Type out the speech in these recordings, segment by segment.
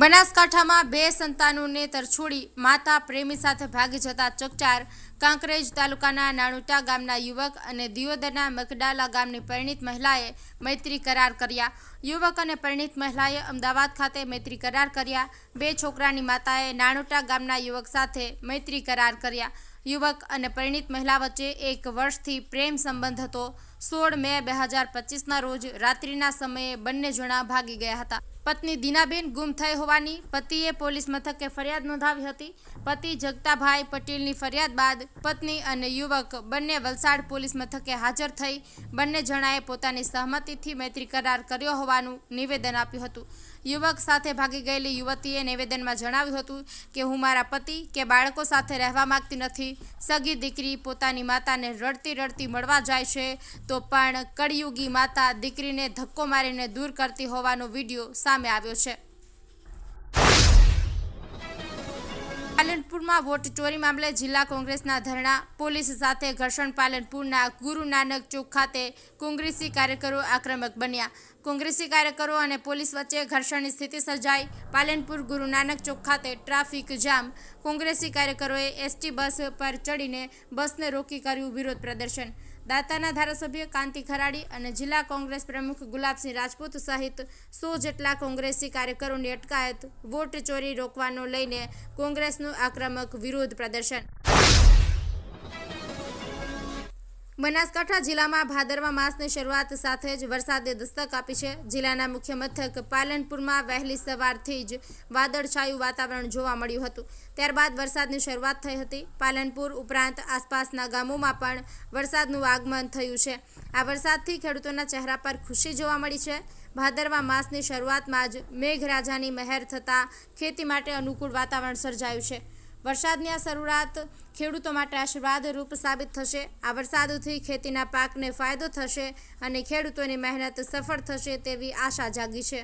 બનાસકાંઠામાં બે સંતાનોને તરછોડી માતા પ્રેમી સાથે ભાગી જતા ચકચાર. કાંકરેજ તાલુકાના નાણુટા ગામના યુવક અને દિયોદરના મકડાલા ગામની પરિણીત મહિલાએ મૈત્રી કરાર કર્યા. યુવક અને પરિણીત મહિલાએ અમદાવાદ ખાતે મૈત્રી કરાર કર્યા. બે છોકરાની માતાએ નાણુટા ગામના યુવક સાથે મૈત્રી કરાર કર્યા. યુવક અને પરિણીત મહિલા વચ્ચે એક વર્ષથી પ્રેમ સંબંધ હતો. સોળ મે બે હજાર પચીસના રોજ રાત્રિના સમયે બંને જણા ભાગી ગયા હતા. પત્ની દીનાબેન ગુમ થઈ હોવાની પતિએ પોલીસ મથકે ફરિયાદ નોંધાવી હતી. પતિ જગતાભાઈ પટેલની ફરિયાદ બાદ પત્ની અને યુવક બંને વલસાડ પોલીસ મથકે હાજર થઈ. બંને જણાએ પોતાની સહમતિથી મૈત્રી કરાર કર્યો હોવાનું નિવેદન આપ્યું હતું. યુવક સાથે ભાગી ગયેલી યુવતીએ નિવેદનમાં જણાવ્યું હતું કે, હું મારા પતિ કે બાળકો સાથે રહેવા માંગતી નથી. સગી દીકરી પોતાની માતાને રડતી રડતી મળવા જાય છે, તો પણ કળિયુગી માતા દીકરીને ધક્કો મારીને દૂર કરતી હોવાનો વીડિયો સામે આવ્યો છે. પાલનપુરમાં વોટ ચોરી મામલે જિલ્લા કોંગ્રેસના ધરણા. પોલીસ સાથે ઘર્ષણ પાલનપુરના ગુરુ નાનક ચોક ખાતે કોંગ્રેસી કાર્યકરો આક્રમક બન્યા. કોંગ્રેસી કાર્યકરો અને પોલીસ વચ્ચે ઘર્ષણની સ્થિતિ સર્જાઈ. પાલનપુર ગુરુ નાનક ચોક ખાતે ટ્રાફિક જામ. કોંગ્રેસી કાર્યકરોએ એસટી બસ પર ચડીને બસને રોકી કર્યું વિરોધ પ્રદર્શન. દાતાના ધારાસભ્ય કાંતિ ખરાડી અને જિલ્લા કોંગ્રેસ પ્રમુખ ગુલાબસિંહ રાજપૂત સહિત સો જેટલા કોંગ્રેસી કાર્યકરોની અટકાયત, વોટ ચોરી રોકવાનો લઈને કોંગ્રેસનું આક્રમક વિરોધ પ્રદર્શન. બનાસકાંઠા જિલ્લામાં ભાદરવા માસની શરૂઆત સાથે જ વરસાદે દસ્તક આપી છે. જિલ્લાના મુખ્ય મથક પાલનપુરમાં વહેલી સવારથી જ વાદળછાયું વાતાવરણ જોવા મળ્યું હતું. ત્યારબાદ વરસાદની શરૂઆત થઈ હતી. પાલનપુર ઉપરાંત આસપાસના ગામોમાં પણ વરસાદનું આગમન થયું છે. આ વરસાદથી ખેડૂતોના ચહેરા પર ખુશી જોવા મળી છે. ભાદરવા માસની શરૂઆતમાં જ મેઘરાજાની મહેર થતાં ખેતી માટે અનુકૂળ વાતાવરણ સર્જાયું છે. વરસાદની આ શરૂઆત ખેડૂતો માટે આશીર્વાદરૂપ સાબિત થશે. આ વરસાદથી ખેતીના પાકને ફાયદો થશે અને ખેડૂતોની મહેનત સફળ થશે તેવી આશા જાગી છે.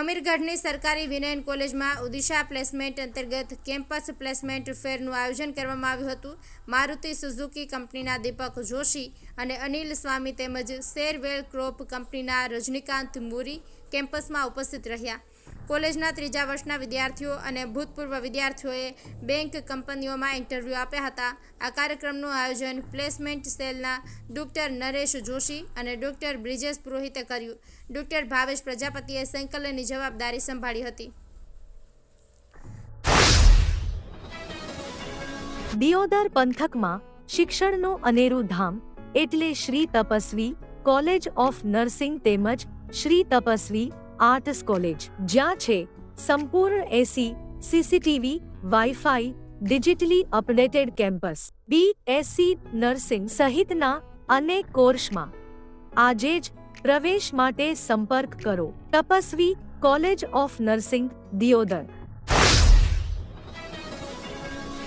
અમીરગઢની સરકારી વિનયન કોલેજમાં ઓડિશા પ્લેસમેન્ટ અંતર્ગત કેમ્પસ પ્લેસમેન્ટ ફેરનું આયોજન કરવામાં આવ્યું હતું. મારુતિ સુઝુકી કંપનીના દીપક જોશી અને અનિલ સ્વામી તેમજ શેરવેલ ક્રોપ કંપનીના રજનીકાંત મુરી કેમ્પસમાં ઉપસ્થિત રહ્યા. કોલેજના ત્રીજા વર્ષના વિદ્યાર્થીઓ અને ભૂતપૂર્વ વિદ્યાર્થીઓએ બેંક કંપનીઓમાં ઇન્ટરવ્યૂ આપ્યા હતા. આ કાર્યક્રમનું આયોજન પ્લેસમેન્ટ સેલના ડોક્ટર નરેશ જોશી અને ડોક્ટર બ્રિજેશ પુરોહિતે કર્યું. ડોક્ટર ભાવેશ પ્રજાપતિએ સંકલનની જવાબદારી સંભાળી હતી. દિયોદર પંથકમાં શિક્ષણનું અનેરું ધામ એટલે Shri Tapasvi college of nursing તેમજ શ્રી તપસ્વી આર્ટસ કોલેજ, જ્યાં છે સંપૂર્ણ AC, CCTV, wifi, digitally updated campus B SC nursing સહિતના અનેક કોર્સમાં. આજે જ પ્રવેશ માટે સંપર્ક કરો, Tapasvi college of nursing, Deodar.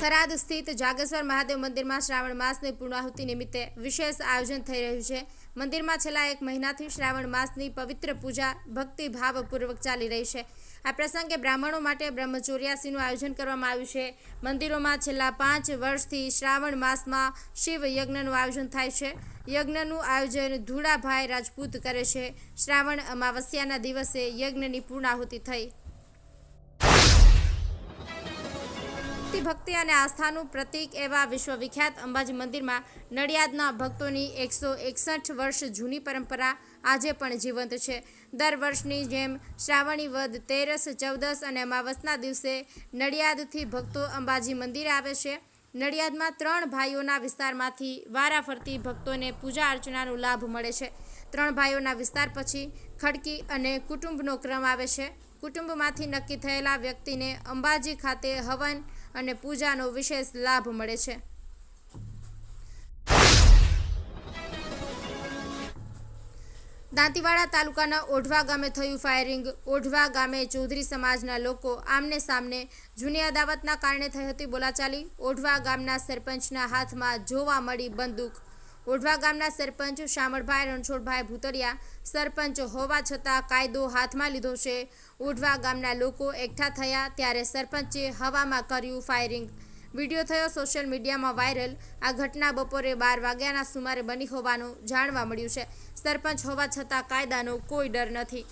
Tharad સ્થિત જાગેશ્વર મહાદેવ મંદિરમાં શ્રાવણ માસની પૂર્ણાહુતિ નિમિત્તે વિશેષ આયોજન થઈ રહ્યું છે. મંદિરમાં છેલ્લા એક મહિનાથી શ્રાવણ માસની પવિત્ર પૂજા ભક્તિભાવપૂર્વક ચાલી રહી છે. આ પ્રસંગે બ્રાહ્મણો માટે બ્રહ્મચોર્યાસીનું આયોજન કરવામાં આવ્યું છે. મંદિરોમાં છેલ્લા પાંચ વર્ષથી શ્રાવણ માસમાં શિવ યજ્ઞનું આયોજન થાય છે. યજ્ઞનું આયોજન ધૂળાભાઈ રાજપૂત કરે છે. શ્રાવણ અમાવસ્યાના દિવસે યજ્ઞની પૂર્ણાહુતિ થઈ. ભક્તિ ભક્તિ અને આસ્થાનું પ્રતીક એવા વિશ્વવિખ્યાત અંબાજી મંદિરમાં નડિયાદના ભક્તોની એકસો એકસઠ વર્ષ જૂની પરંપરા આજે પણ જીવંત છે. દર વર્ષની જેમ શ્રાવણી વદ, તેરસ, ચૌદસ અને અમાવસના દિવસે નડિયાદથી ભક્તો અંબાજી મંદિરે આવે છે. નડિયાદમાં ત્રણ ભાઈઓના વિસ્તારમાંથી વારાફરતી ભક્તોને પૂજા અર્ચનાનો લાભ મળે છે. ત્રણ ભાઈઓના વિસ્તાર પછી ખડકી અને કુટુંબનો ક્રમ આવે છે. કુટુંબમાંથી નક્કી થયેલા વ્યક્તિને અંબાજી ખાતે હવન અને પૂજાનો વિશેષ લાભ મળે છે. દાંતીવાડા તાલુકાના ઓઢવા ગામે થયું ફાયરિંગ. ઓઢવા ગામે ચૌધરી સમાજના લોકો આમને સામને જૂની અદાવતના કારણે થઈ હતી બોલાચાલી. ઓઢવા ગામના સરપંચના હાથમાં જોવા મળી બંદૂક. ઓઢવા ગામના સરપંચ શામળભાઈ રણછોડભાઈ ભૂતરિયા સરપંચ હોવા છતાં કાયદો હાથમાં લીધો છે. ઓઢવા ગામના લોકો એકઠા થયા ત્યારે સરપંચે હવામાં કર્યું ફાયરિંગ વીડિયો થયો સોશિયલ મીડિયામાં વાયરલ આ ઘટના બપોરે બાર વાગ્યાના સુમારે બની હોવાનું જાણવા મળ્યું છે. સરપંચ હોવા છતાં કાયદાનો કોઈ ડર નથી.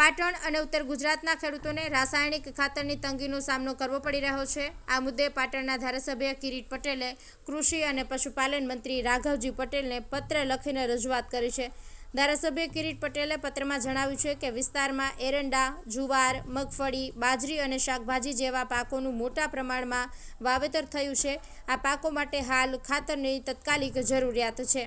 પાટણ અને ઉત્તર ગુજરાતના ખેડૂતોને રાસાયણિક ખાતરની તંગીનો સામનો કરવો પડી રહ્યો છે. આ મુદ્દે પાટણના ધારાસભ્ય કિરીટ પટેલે કૃષિ અને પશુપાલન મંત્રી રાઘવજી પટેલને પત્ર લખીને રજૂઆત કરી છે. ધારાસભ્ય કિરીટ પટેલે પત્રમાં જણાવ્યું છે કે વિસ્તારમાં એરંડા, જુવાર, મગફળી, બાજરી અને શાકભાજી જેવા પાકોનું મોટા પ્રમાણમાં વાવેતર થયું છે. આ પાકો માટે હાલ ખાતરની તત્કાલિક જરૂરિયાત છે.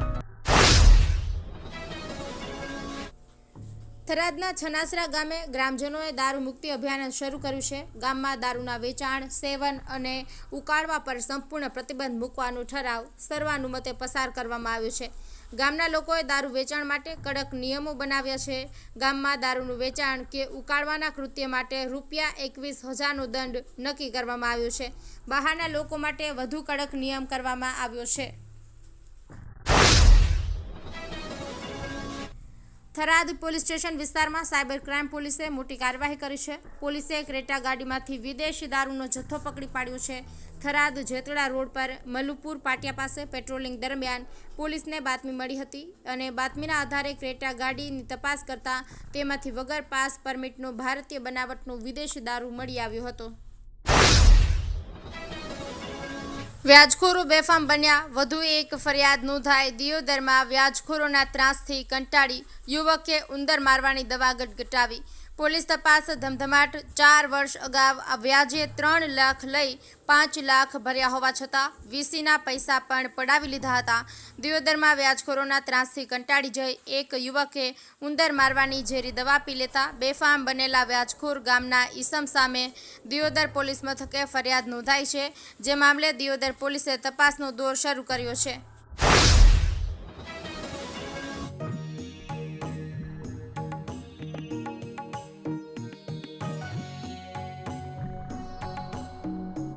થરાદના છનાસરા ગામે ગ્રામજનોએ દારૂ મુક્તિ અભિયાન શરૂ કર્યું છે. ગામમાં દારૂના વેચાણ, સેવન અને ઉકાળવા પર સંપૂર્ણ પ્રતિબંધ મૂકવાનો ઠરાવ સર્વાનુમતે પસાર કરવામાં આવ્યો છે. ગામના લોકોએ દારૂ વેચાણ માટે કડક નિયમો બનાવ્યા છે. ગામમાં દારૂનું વેચાણ કે ઉકાળવાના કૃત્ય માટે રૂપિયા એકવીસ હજારનો દંડ નક્કી કરવામાં આવ્યો છે. બહારના લોકો માટે વધુ કડક નિયમ કરવામાં આવ્યો છે. થરાદ પોલીસ સ્ટેશન વિસ્તારમાં સાયબર ક્રાઇમ પોલીસે મોટી કાર્યવાહી કરી છે. પોલીસે ક્રેટા ગાડીમાંથી વિદેશી દારૂનો જથ્થો પકડી પાડ્યો છે. થરાદ જેતડા રોડ પર મલુપુર પાટિયા પાસે પેટ્રોલિંગ દરમિયાન પોલીસને બાતમી મળી હતી અને બાતમીના આધારે ક્રેટા ગાડીની તપાસ કરતા તેમાંથી વગર પાસ પરમિટનો ભારતીય બનાવટનો વિદેશી દારૂ મળી આવ્યો હતો. વ્યાજખોરો બેફામ બન્યા. વધુ એક ફરિયાદ નોંધાઈ. દિયોદરમાં વ્યાજખોરોના ત્રાસથી કંટાળી યુવકે ઉંદર મારવાની દવા ગટગટાવી. પોલીસ તપાસ ધમધમાટ ચાર વર્ષ અગાઉ વ્યાજે ત્રણ લાખ લઈ પાંચ લાખ ભર્યા હોવા છતાં વીસીના પૈસા પણ પડાવી લીધા હતા. દિયોદરમાં વ્યાજખોરોના ત્રાસથી કંટાળી જઈ એક યુવકે ઉંદર મારવાની ઝેરી દવા પી લેતા બેફામ બનેલા વ્યાજખોર ગામના ઈસમ સામે દિયોદર પોલીસ મથકે ફરિયાદ નોંધાઈ છે. જે મામલે દિયોદર પોલીસે તપાસનો દોર શરૂ કર્યો છે.